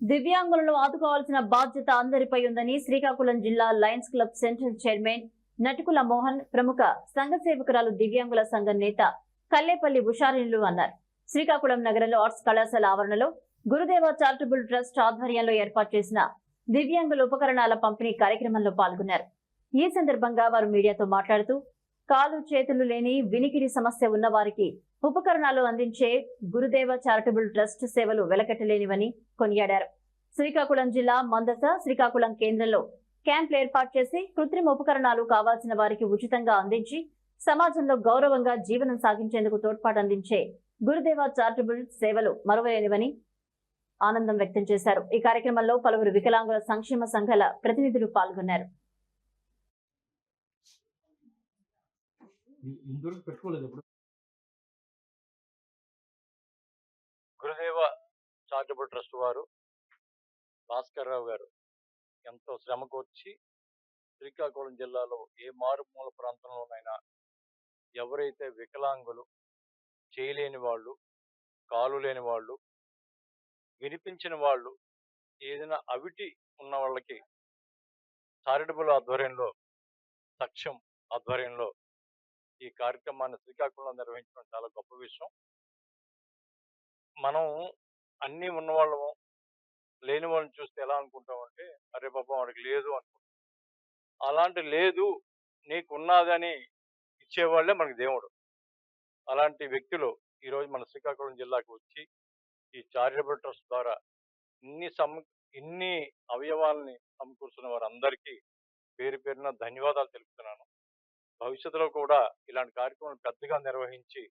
దివ్యాంగులను ఆదుకోవాల్సిన బాధ్యత అందరిపై ఉందని శ్రీకాకుళం జిల్లా lions club central chairman Natukula Mohan ప్రముఖ సంఘ సేవకురాలు దివ్యాంగుల సంఘం నేత కల్లేపల్లి ఉషారిణులు అన్నారు. శ్రీకాకుళం నగరంలో ఆర్ట్స్ కళాశాల ఆవరణలో గురుదేవ చారిటబుల్ ట్రస్ట్ ఆధ్వర్యంలో ఏర్పాటు చేసిన దివ్యాంగుల ఉపకరణాల పంపిణీ కార్యక్రమంలో పాల్గొన్నారు. ఈ సందర్భంగా వారు మీడియాతో మాట్లాడుతూ కాలు చేతులు లేని వినికిడి సమస్య ఉన్న వారికి ఉపకరణాలు అందించే గురుదేవ చారిటబుల్ ట్రస్ట్ సేవలు వెలకట్టలేనివని కొనియాడారు. శ్రీకాకుళం జిల్లా మందస శ్రీకాకుళం కేంద్రంలో క్యాంపులు ఏర్పాటు చేసి కృత్రిమ ఉపకరణాలు కావాల్సిన వారికి ఉచితంగా అందించి సమాజంలో గౌరవంగా జీవనం సాగించేందుకు తోడ్పాటు అందించే గురుదేవ చారిటబుల్ సేవలు మరువలేనివని ఆనందం వ్యక్తం చేశారు. ఈ కార్యక్రమంలో పలువురు వికలాంగుల సంక్షేమ సంఘాల ప్రతినిధులు పాల్గొన్నారు. పెట్టుకోలేదు గురుదేవ చారిటబుల్ ట్రస్ట్ వారు భాస్కర్ రావు గారు ఎంతో శ్రమ కోర్చి శ్రీకాకుళం జిల్లాలో ఏ మారుమూల ప్రాంతంలోనైనా ఎవరైతే వికలాంగులు చేయలేని వాళ్ళు కాలు లేని వాళ్ళు వినిపించిన వాళ్ళు ఏదైనా అవిటి ఉన్న వాళ్ళకి చారిటబుల్ ఆధ్వర్యంలో సక్షం ఆధ్వర్యంలో ఈ కార్యక్రమాన్ని శ్రీకాకుళంలో నిర్వహించడం చాలా గొప్ప విషయం. మనం అన్నీ ఉన్నవాళ్ళము. లేని వాళ్ళని చూస్తే ఎలా అనుకుంటామంటే అరే పాపం వాడికి లేదు అనుకుంటాం. అలాంటి లేదు నీకు ఉన్నదని ఇచ్చేవాళ్ళే మనకి దేవుడు. అలాంటి వ్యక్తులు ఈరోజు మన శ్రీకాకుళం జిల్లాకు వచ్చి ఈ చారిటబుల్ ట్రస్ట్ ద్వారా ఇన్ని సమ ఇన్ని అవయవాల్ని సమకూర్చున్న వారందరికీ పేరు పేరున ధన్యవాదాలు తెలుపుతున్నాను. భవిష్యత్తులో కూడా ఇలాంటి కార్యక్రమాలు పెద్దగా నిర్వహించి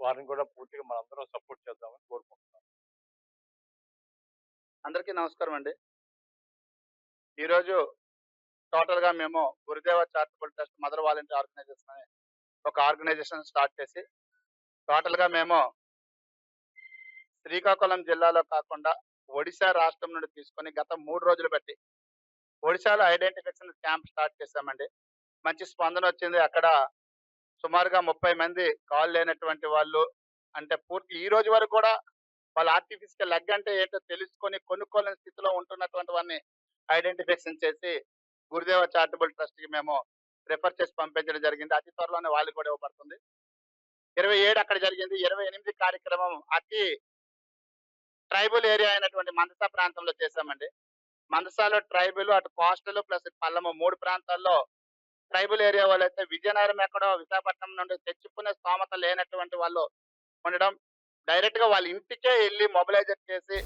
వారిని కూడా పూర్తిగా మనందరం సపోర్ట్ చేద్దామని కోరుకుంటున్నాను. అందరికీ నమస్కారం అండి. ఈరోజు టోటల్గా మేము Gurudeva charitable trust mother volunteer organisation అనే ఒక ఆర్గనైజేషన్ స్టార్ట్ చేసి టోటల్గా మేము శ్రీకాకుళం జిల్లాలో కాకుండా ఒడిశా రాష్ట్రం నుండి తీసుకొని గత మూడు రోజులు బట్టి ఒడిశాలో ఐడెంటిఫికేషన్ క్యాంప్ స్టార్ట్ చేశామండి. మంచి స్పందన వచ్చింది. అక్కడ సుమారుగా ముప్పై మంది కాల్ లేనటువంటి వాళ్ళు అంటే పూర్తి ఈ రోజు వరకు కూడా వాళ్ళ ఆర్టిఫిషియల్ లెగ్ అంటే ఏంటో తెలుసుకొని కొనుక్కోలేని స్థితిలో ఉంటున్నటువంటి వారిని ఐడెంటిఫికేషన్ చేసి గురుదేవ చారిటబుల్ ట్రస్ట్కి మేము రిఫర్ చేసి పంపించడం జరిగింది. అతి త్వరలోనే వాళ్ళు కూడా ఇవ్వబడుతుంది. ఇరవై ఏడు అక్కడ జరిగింది. ఇరవై ఎనిమిది కార్యక్రమం అతి ట్రైబల్ ఏరియా అయినటువంటి మందస ప్రాంతంలో చేశామండి. మందసాలో ట్రైబల్ అటు కోస్టల్ ప్లస్ పల్లము మూడు ప్రాంతాల్లో ట్రైబల్ ఏరియా వాళ్ళు అయితే విజయనగరం ఎక్కడో విశాఖపట్నం నుండి తెచ్చుకునే స్తోమత లేనటువంటి వాళ్ళు ఉండడం డైరెక్ట్గా వాళ్ళ ఇంటికే వెళ్ళి మొబిలైజర్ చేసి